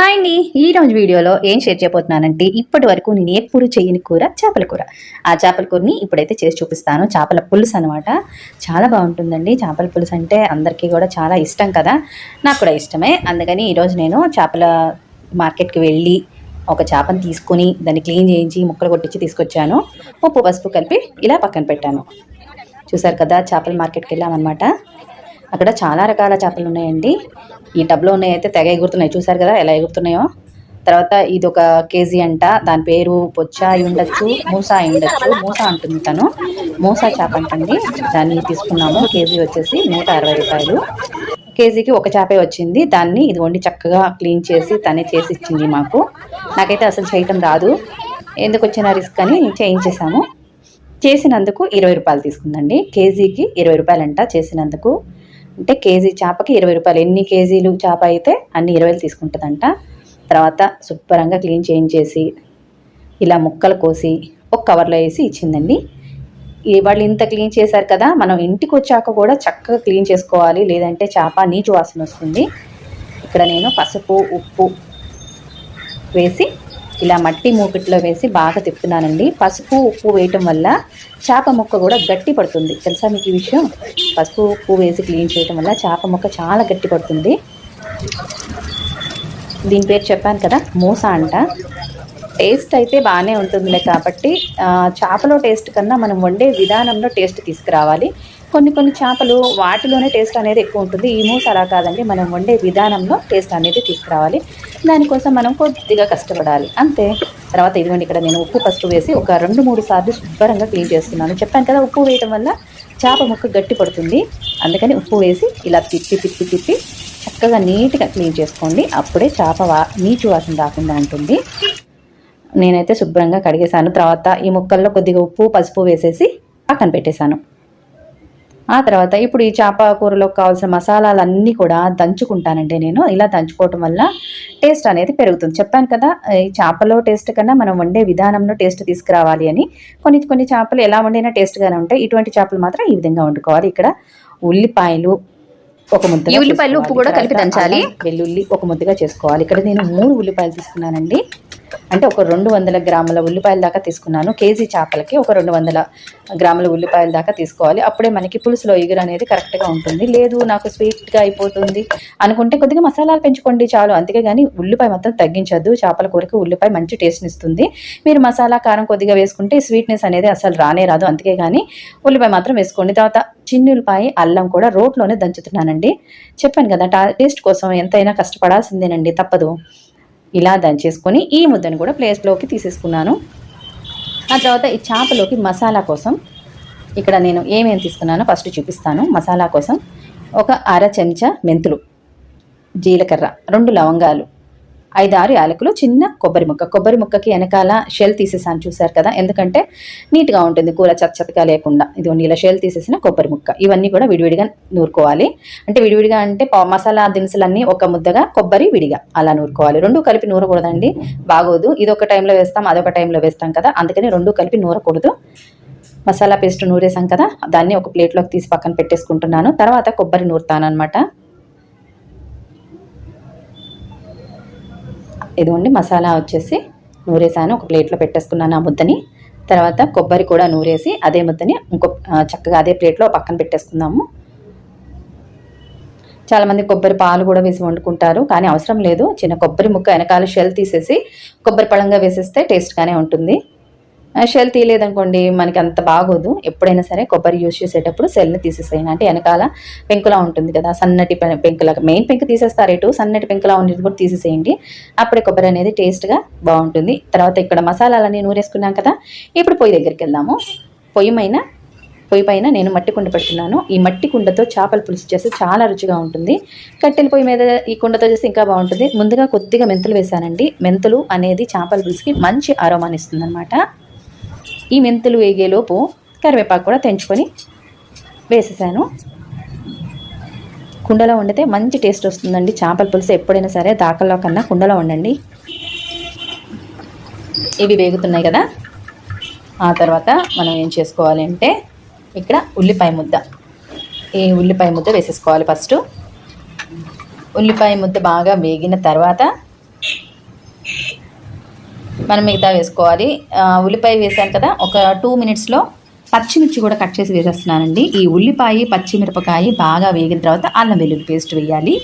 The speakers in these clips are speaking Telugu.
హాయ్ అండి. ఈ రోజు వీడియోలో ఏం షేర్ చేయబోతున్నానంటే ఇప్పటి వరకు నేను ఎప్పుడు చేయని కూర చేపల కూర. ఆ చేపల కూరని ఇప్పుడైతే చేసి చూపిస్తాను. చేపల పులుసు అనమాట చాలా బాగుంటుందండి. చేపల పులుసు అంటే అందరికీ కూడా చాలా ఇష్టం కదా. నాకు కూడా ఇష్టమే. అందుకని ఈరోజు నేను చేపల మార్కెట్కి వెళ్ళి ఒక చేపను తీసుకొని దాన్ని క్లీన్ చేయించి ముక్కలు కొట్టించి తీసుకొచ్చాను. ఉప్పు పసుపు కలిపి ఇలా పక్కన పెట్టాను. చూసారు కదా చేపల మార్కెట్కి వెళ్ళామన్నమాట. అక్కడ చాలా రకాల చేపలు ఉన్నాయండి. ఈ టబ్లో ఉన్నాయి అయితే తెగ ఎగురుతున్నాయి. చూసారు కదా ఎలా ఎగురుతున్నాయో? తర్వాత ఇది ఒక కేజీ అంట దాని పేరు పొచ్చ అయి ఉండొచ్చు మూసా అయి ఉండొచ్చు. మూసా అంటుంది తను. మూసా చేప అంటండి. దాన్ని తీసుకున్నాము. కేజీ వచ్చేసి నూట అరవై రూపాయలు. కేజీకి ఒక చేపే వచ్చింది. దాన్ని ఇది వండి చక్కగా క్లీన్ చేసి తనే చేసి ఇచ్చింది మాకు. నాకైతే అసలు చేయటం రాదు. ఎందుకు వచ్చిన రిస్క్ అని చేయించేసాము చేసినందుకు ఇరవై రూపాయలు తీసుకుందండి. కేజీకి ఇరవై రూపాయలంట చేసినందుకు. అంటే కేజీ చేపకి ఇరవై రూపాయలు. ఎన్ని కేజీలు చేప అయితే అన్ని ఇరవైలు తీసుకుంటుందంట. తర్వాత శుభ్రంగా క్లీన్ చేయించేసి ఇలా ముక్కలు కోసి ఒక కవర్లో వేసి ఇచ్చిందండి. ఈ వాళ్ళు ఇంత క్లీన్ చేశారు కదా మనం ఇంటికి వచ్చాక కూడా చక్కగా క్లీన్ చేసుకోవాలి. లేదంటే చేప నీచు వాసన వస్తుంది. ఇక్కడ నేను పసుపు ఉప్పు వేసి ఇలా మట్టి మూపిట్లో వేసి బాగా తిప్పుతున్నానండి. పసుపు ఉప్పు వేయటం వల్ల చేప ముక్క కూడా గట్టి పడుతుంది. తెలుసా మీకు ఈ విషయం? పసుపు ఉప్పు వేసి క్లీన్ చేయటం వల్ల చేప ముక్క చాలా గట్టి పడుతుంది. దీని పేరు చెప్పాను కదా మూస అంట. టేస్ట్ అయితే బాగానే ఉంటుందిలే కాబట్టి చేపలో టేస్ట్ కన్నా మనం వండే విధానంలో టేస్ట్ తీసుకురావాలి. కొన్ని కొన్ని చేపలు వాటిలోనే టేస్ట్ అనేది ఎక్కువ ఉంటుంది. ఈ మూస అలా కాదండి. మనం వండే విధానంలో టేస్ట్ అనేది తీసుకురావాలి. దానికోసం మనం కొద్దిగా కష్టపడాలి. అంతే. తర్వాత ఇదిగోండి ఇక్కడ నేను ఉప్పు ఫస్ట్ వేసి ఒక రెండు మూడు సార్లు శుభ్రంగా క్లీన్ చేస్తున్నాను. చెప్పాను కదా ఉప్పు వేయటం వల్ల చేప ముక్క గట్టి పడుతుంది. అందుకని ఉప్పు వేసి ఇలా తిప్పి తిప్పి తిప్పి చక్కగా నీట్గా క్లీన్ చేసుకోండి. అప్పుడే చేప వా నీచు వాసన రాకుండా ఉంటుంది. నేనైతే శుభ్రంగా కడిగేశాను. తర్వాత ఈ ముక్కల్లో కొద్దిగా ఉప్పు పసుపు వేసేసి పక్కన పెట్టేశాను. ఆ తర్వాత ఇప్పుడు ఈ చేప కూరలో కావాల్సిన మసాలాలన్నీ కూడా దంచుకుంటానండి నేను. ఇలా దంచుకోవటం వల్ల టేస్ట్ అనేది పెరుగుతుంది. చెప్పాను కదా ఈ చేపలో టేస్ట్ కన్నా మనం వండే విధానంలో టేస్ట్ తీసుకురావాలి అని. కొన్ని కొన్ని చేపలు ఎలా వండినా టేస్ట్గానే ఉంటాయి. ఇటువంటి చేపలు మాత్రం ఈ విధంగా వండుకోవాలి. ఇక్కడ ఉల్లిపాయలు ఒక ముద్ద ఉల్లిపాయలు ఉప్పు కూడా కలిపి దంచాలి. వెల్లుల్లి ఒక ముద్దగా చేసుకోవాలి. ఇక్కడ నేను మూడు ఉల్లిపాయలు తీసుకున్నానండి. అంటే ఒక రెండు వందల గ్రాముల ఉల్లిపాయల దాకా తీసుకున్నాను. కేజీ చేపలకి ఒక రెండు వందల గ్రాముల ఉల్లిపాయల దాకా తీసుకోవాలి. అప్పుడే మనకి పులుసులో ఎగురు అనేది కరెక్ట్గా ఉంటుంది. లేదు నాకు స్వీట్గా అయిపోతుంది అనుకుంటే కొద్దిగా మసాలాలు పెంచుకోండి చాలు. అంతే కానీ ఉల్లిపాయ మొత్తం తగ్గించద్దు. చేపల కూరకి ఉల్లిపాయ మంచి టేస్ట్ని ఇస్తుంది. మీరు మసాలా కారం కొద్దిగా వేసుకుంటే స్వీట్నెస్ అనేది అసలు రానే రాదు. అంతే కానీ ఉల్లిపాయ మాత్రం వేసుకోండి. తర్వాత చిన్ని ఉల్లిపాయ అల్లం కూడా రోట్లోనే దంచుతున్నానండి. చెప్పాను కదా టా- టేస్ట్ కోసం ఎంతైనా కష్టపడాల్సిందేనండి. తప్పదు. ఇలా దంచేసుకొని ఈ ముద్దను కూడా ప్లేస్లోకి తీసేసుకున్నాను. ఆ తర్వాత ఈ చేపలోకి మసాలా కోసం ఇక్కడ నేను ఏమేమి తీసుకున్నానో ఫస్ట్ చూపిస్తాను. మసాలా కోసం ఒక అర చెంచా మెంతులు జీలకర్ర రెండు లవంగాలు ఐదారు యాలకులు చిన్న కొబ్బరి ముక్క. కొబ్బరి ముక్కకి వెనకాల షెల్ తీసేసాను చూసారు కదా? ఎందుకంటే నీట్గా ఉంటుంది కూర చచ్చతగా లేకుండా. ఇది ఇలా షెల్ తీసేసిన కొబ్బరి ముక్క. ఇవన్నీ కూడా విడివిడిగా నూరుకోవాలి. అంటే విడివిడిగా అంటే పా- మసాలా దినుసులన్నీ ఒక ముద్దగా కొబ్బరి విడిగా అలా నూరుకోవాలి. రెండు కలిపి నూరకూడదండి. బాగోదు. ఇది ఒక టైంలో వేస్తాం అదొక టైంలో వేస్తాం కదా? అందుకని రెండు కలిపి నూరకూడదు. మసాలా పేస్ట్ నూరేసాం కదా? దాన్ని ఒక ప్లేట్లోకి తీసి పక్కన పెట్టేసుకుంటున్నాను. తర్వాత కొబ్బరి నూరుతాను అనమాట ఇదిగోండి మసాలా వచ్చేసి నూరేసాను. ఒక ప్లేట్లో పెట్టేసుకున్నాను ఆ ముద్దని. తర్వాత కొబ్బరి కూడా నూరేసి అదే ముద్దని ఇంకో చక్కగా అదే ప్లేట్లో పక్కన పెట్టేసుకుందాము. చాలామంది కొబ్బరి పాలు కూడా వేసి వండుకుంటారు కానీ అవసరం లేదు. చిన్న కొబ్బరి ముక్క వెనకాల షెల్ తీసేసి కొబ్బరి పళంగా వేసేస్తే టేస్ట్గానే ఉంటుంది. షెల్ తీయలేదనుకోండి మనకి అంత బాగోదు. ఎప్పుడైనా సరే కొబ్బరి యూజ్ చేసేటప్పుడు సెల్ని తీసేసేయండి. అంటే వెనకాల పెంకులా ఉంటుంది కదా సన్నటి పెంకుల మెయిన్ పెంకు తీసేస్తారు ఇటు సన్నటి పెంకులా ఉండేది కూడా తీసేసేయండి. అప్పుడే కొబ్బరి అనేది టేస్ట్గా బాగుంటుంది. తర్వాత ఇక్కడ మసాలాలన్నీ నూరేసుకున్నాం కదా ఇప్పుడు పొయ్యి దగ్గరికి వెళ్దాము. పొయ్యి పైన పొయ్యి పైన నేను మట్టి కుండ పెడుతున్నాను. ఈ మట్టి కుండతో చేపల పులుసు చేస్తే చాలా రుచిగా ఉంటుంది. కట్టెల పొయ్యి మీద ఈ కుండతో చేస్తే ఇంకా బాగుంటుంది. ముందుగా కొద్దిగా మెంతులు వేసానండి. మెంతులు అనేది చేపల పులుసుకి మంచి ఆరోమాన్ని ఇస్తుంది ఈ మెంతులు వేగేలోపు కరివేపాకు కూడా తెంచుకొని వేసేసాను. కుండలో వండితే మంచి టేస్ట్ వస్తుందండి. చేపల పులుసు ఎప్పుడైనా సరే దాకల్లో కన్నా కుండలో వండండి. ఇవి వేగుతున్నాయి కదా. ఆ తర్వాత మనం ఏం చేసుకోవాలి అంటే ఇక్కడ ఉల్లిపాయ ముద్ద. ఈ ఉల్లిపాయ ముద్ద వేసేసుకోవాలి ఫస్ట్. ఉల్లిపాయ ముద్ద బాగా వేగిన తర్వాత మనం మిగతా వేసుకోవాలి. ఉల్లిపాయ వేసాను కదా ఒక టూ మినిట్స్లో పచ్చిమిర్చి కూడా కట్ చేసి వేసేస్తున్నానండి. ఈ ఉల్లిపాయ పచ్చిమిరపకాయ బాగా వేగిన తర్వాత అల్లం వెల్లుల్లి పేస్ట్ వేయాలి.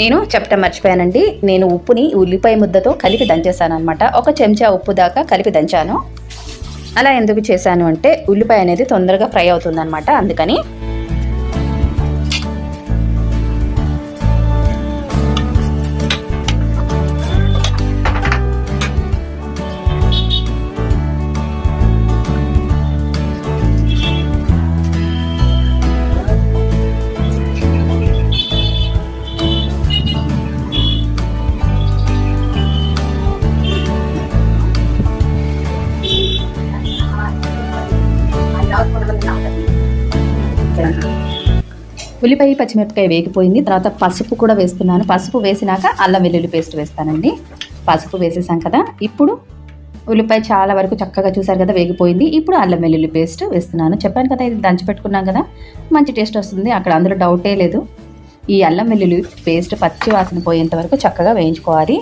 నేను చెప్పటం మర్చిపోయానండి. నేను ఉప్పుని ఉల్లిపాయ ముద్దతో కలిపి దంచేసాను అనమాట ఒక చెంచా ఉప్పు దాకా కలిపి దంచాను. అలా ఎందుకు చేశాను అంటే ఉల్లిపాయ అనేది తొందరగా ఫ్రై అవుతుందన్నమాట. అందుకని ఉల్లిపాయ పచ్చిమిరపకాయ వేగిపోయింది. తర్వాత పసుపు కూడా వేస్తున్నాను. పసుపు వేసినాక అల్లం వెల్లుల్లి పేస్ట్ వేస్తానండి. పసుపు వేసేసాం కదా. ఇప్పుడు ఉల్లిపాయ చాలా వరకు చక్కగా చూసారు కదా వేగిపోయింది. ఇప్పుడు అల్లం వెల్లుల్లి పేస్ట్ వేస్తున్నాను. చెప్పాను కదా ఇది దంచి పెట్టుకున్నాం కదా. మంచి టేస్ట్ వస్తుంది. అక్కడ అందులో డౌటే లేదు. ఈ అల్లం వెల్లుల్లి పేస్ట్ పచ్చి వాసన పోయేంత వరకు చక్కగా వేయించుకోవాలి.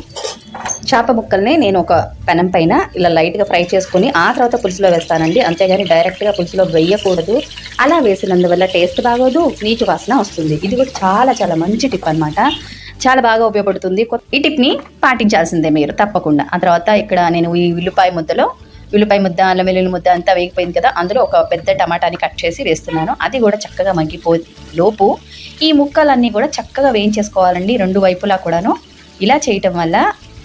చేప ముక్కల్ని నేను ఒక పెనం పైన ఇలా లైట్గా ఫ్రై చేసుకుని ఆ తర్వాత పులుసులో వేస్తానండి. అంతేగాని డైరెక్ట్గా పులుసులో వేయకూడదు. అలా వేసినందువల్ల టేస్ట్ బాగోదు నీచు వాసన వస్తుంది. ఇది కూడా చాలా చాలా మంచి టిప్ అన్నమాట. చాలా బాగా ఉపయోగపడుతుంది. ఈ టిప్ని పాటించాల్సిందే మీరు తప్పకుండా. ఆ తర్వాత ఇక్కడ నేను ఈ ఉల్లిపాయ ముద్దలో ఉల్లిపాయ ముద్ద అల్లం వెల్లుల్లి ముద్ద అంతా వేగిపోయింది కదా అందులో ఒక పెద్ద టమాటాని కట్ చేసి వేస్తున్నాను. అది కూడా చక్కగా మగ్గిపో లోపు ఈ ముక్కలన్నీ కూడా చక్కగా వేయించేసుకోవాలండి రెండు వైపులా కూడాను. ఇలా చేయటం వల్ల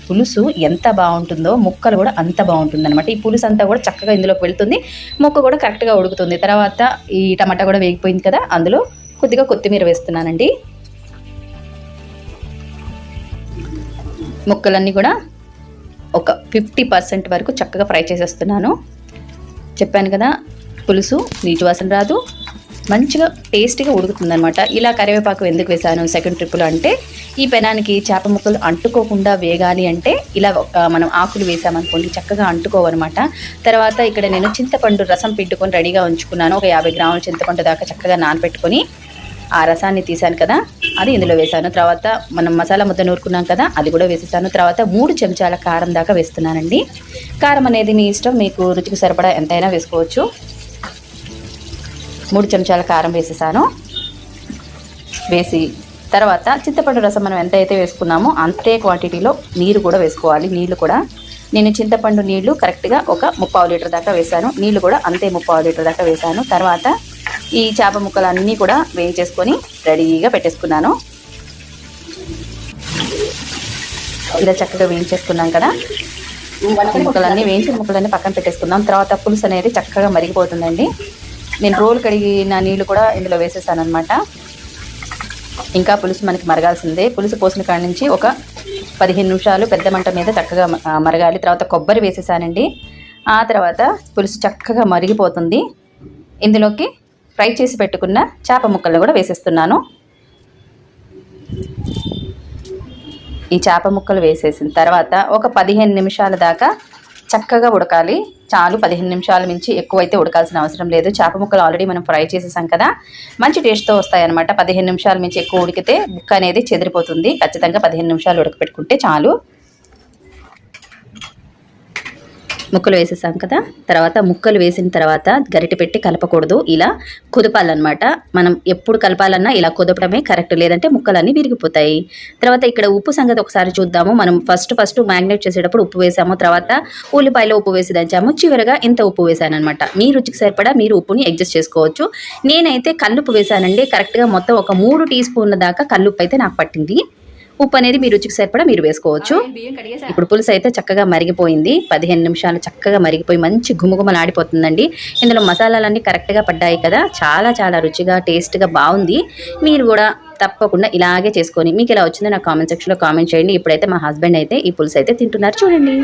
పులుసు ఎంత బాగుంటుందో ముక్కలు కూడా అంత బాగుంటుంది అనమాట ఈ పులుసు అంతా కూడా చక్కగా ఇందులోకి వెళ్తుంది. ముక్క కూడా కరెక్ట్గా ఉడుకుతుంది. తర్వాత ఈ టమాటా కూడా వేగిపోయింది కదా అందులో కొద్దిగా కొత్తిమీర వేస్తున్నానండి. ముక్కలన్నీ కూడా ఒక ఫిఫ్టీ పర్సెంట్ వరకు చక్కగా ఫ్రై చేసేస్తున్నాను. చెప్పాను కదా పులుసు నీటి వాసన రాదు. మంచిగా టేస్టీగా ఉడుకుతుందనమాట ఇలా కరివేపాకు ఎందుకు వేశాను సెకండ్ ట్రిప్లో అంటే ఈ పెనానికి చేప ముక్కలు అంటుకోకుండా వేగాలి అంటే ఇలా మనం ఆకులు వేసామనుకోండి చక్కగా అంటుకోవన్నమాట. తర్వాత ఇక్కడ నేను చింతపండు రసం పిండుకొని రెడీగా ఉంచుకున్నాను. ఒక యాభై గ్రాముల చింతపండు దాకా చక్కగా నానబెట్టుకొని ఆ రసాన్ని తీశాను కదా అది ఇందులో వేసాను తర్వాత మనం మసాలా ముద్ద నూరుకున్నాం కదా అది కూడా వేసేసాను. తర్వాత మూడు చెంచాల కారం దాకా వేస్తున్నానండి. కారం అనేది మీ ఇష్టం మీకు రుచికి సరిపడా ఎంతైనా వేసుకోవచ్చు. మూడు చెంచాల కారం వేసేసాను. వేసి తర్వాత చింతపండు రసం మనం ఎంత అయితే వేసుకున్నామో అంతే క్వాంటిటీలో నీరు కూడా వేసుకోవాలి. నీళ్ళు కూడా నేను చింతపండు నీళ్ళు కరెక్ట్గా ఒక ముప్పావు లీటర్ దాకా వేశాను నీళ్ళు కూడా అంతే ముప్పావు లీటర్ దాకా వేశాను తర్వాత ఈ చేప ముక్కలు అన్నీ కూడా వేయించేసుకొని రెడీగా పెట్టేసుకున్నాను. ఇలా చక్కగా వేయించేసుకున్నాం కదా. ముక్కలన్నీ వేయించిన ముక్కలన్నీ పక్కన పెట్టేసుకుందాం. తర్వాత పులుసు అనేది చక్కగా మరిగిపోతుందండి. నేను రోలు కడిగిన నీళ్ళు కూడా ఇందులో వేసేసాను అనమాట ఇంకా పులుసు మనకి మరగాల్సిందే. పులుసు పోసిన కాడి నుంచి ఒక పదిహేను నిమిషాలు పెద్ద మంట మీద చక్కగా మరగాలి. తర్వాత కొబ్బరి వేసేసానండి. ఆ తర్వాత పులుసు చక్కగా మరిగిపోతుంది. ఇందులోకి ఫ్రై చేసి పెట్టుకున్న చేప ముక్కలను కూడా వేసేస్తున్నాను. ఈ చేప ముక్కలు వేసేసిన తర్వాత ఒక పదిహేను నిమిషాల దాకా చక్కగా ఉడకాలి. చాలు పదిహేను నిమిషాల మించి ఎక్కువైతే ఉడకాల్సిన అవసరం లేదు. చేప ముక్కలు ఆల్రెడీ మనం ఫ్రై చేసేసాం కదా. మంచి టేస్ట్తో వస్తాయన్నమాట. పదిహేను నిమిషాల మించి ఎక్కువ ఉడికితే ముక్క అనేది చెదిరిపోతుంది. ఖచ్చితంగా పదిహేను నిమిషాలు ఉడకపెట్టుకుంటే చాలు. ముక్కలు వేసేసాం కదా. తర్వాత ముక్కలు వేసిన తర్వాత గరిటె పెట్టి కలపకూడదు. ఇలా కుదపాలన్నమాట. మనం ఎప్పుడు కలపాలన్నా ఇలా కుదపడమే కరెక్ట్. లేదంటే ముక్కలన్నీ విరిగిపోతాయి. తర్వాత ఇక్కడ ఉప్పు సంగతి ఒకసారి చూద్దాము. మనం ఫస్ట్ ఫస్ట్ మ్యాగ్నేట్ చేసేటప్పుడు ఉప్పు వేసాము. తర్వాత ఉల్లిపాయలో ఉప్పు వేసి దంచాము. చివరిగా ఇంత ఉప్పు వేసాను అనమాట మీ రుచికి సరిపడా మీరు ఉప్పుని అడ్జస్ట్ చేసుకోవచ్చు. నేనైతే కల్లుప్పు వేసానండి. కరెక్ట్గా మొత్తం ఒక మూడు టీ స్పూన్ల దాకా కల్లుప్పు అయితే నాకు పట్టింది. ఉప్పు అనేది మీ రుచికి సరిపడా మీరు వేసుకోవచ్చు. ఇప్పుడు పులుసు అయితే చక్కగా మరిగిపోయింది. పదిహేను నిమిషాలు చక్కగా మరిగిపోయి మంచి గుమగుమలాడిపోతుందండి ఇందులో మసాలాలన్నీ కరెక్ట్గా పడ్డాయి కదా. చాలా చాలా రుచిగా టేస్ట్గా బాగుంది. మీరు కూడా తప్పకుండా ఇలాగే చేసుకొని మీకు ఇలా వచ్చిందో నా కామెంట్ సెక్షన్లో కామెంట్ చేయండి. ఇప్పుడైతే మా హస్బెండ్ అయితే ఈ పులుసు అయితే తింటున్నారు. చూడండి.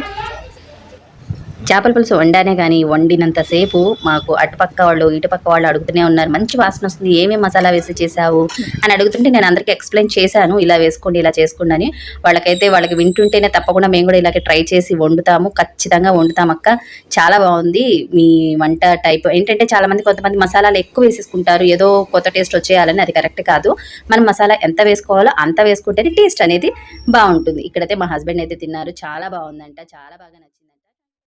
చేపల పులుసు వండానే కానీ వండినంతసేపు మాకు అటుపక్క వాళ్ళు ఇటుపక్క వాళ్ళు అడుగుతూనే ఉన్నారు. మంచి వాసన వస్తుంది. ఏమేమి మసాలా వేసి చేసావు అని అడుగుతుంటే నేను అందరికీ ఎక్స్ప్లెయిన్ చేశాను. ఇలా వేసుకోండి ఇలా చేసుకోండి అని. వాళ్ళకైతే వాళ్ళకి వింటుంటేనే తప్పకుండా మేము కూడా ఇలాగే ట్రై చేసి వండుతాము. ఖచ్చితంగా వండుతాం అక్క. చాలా బాగుంది మీ వంట టైప్. ఏంటంటే చాలా మంది కొంతమంది మసాలాలు ఎక్కువ వేసేసుకుంటారు. ఏదో కొత్త టేస్ట్ వచ్చేయాలని అది కరెక్ట్ కాదు. మనం మసాలా ఎంత వేసుకోవాలో అంత వేసుకుంటేనే టేస్ట్ అనేది బాగుంటుంది. ఇక్కడైతే మా హస్బెండ్ అయితే తిన్నారు. చాలా బాగుందంట. చాలా బాగా నచ్చింది.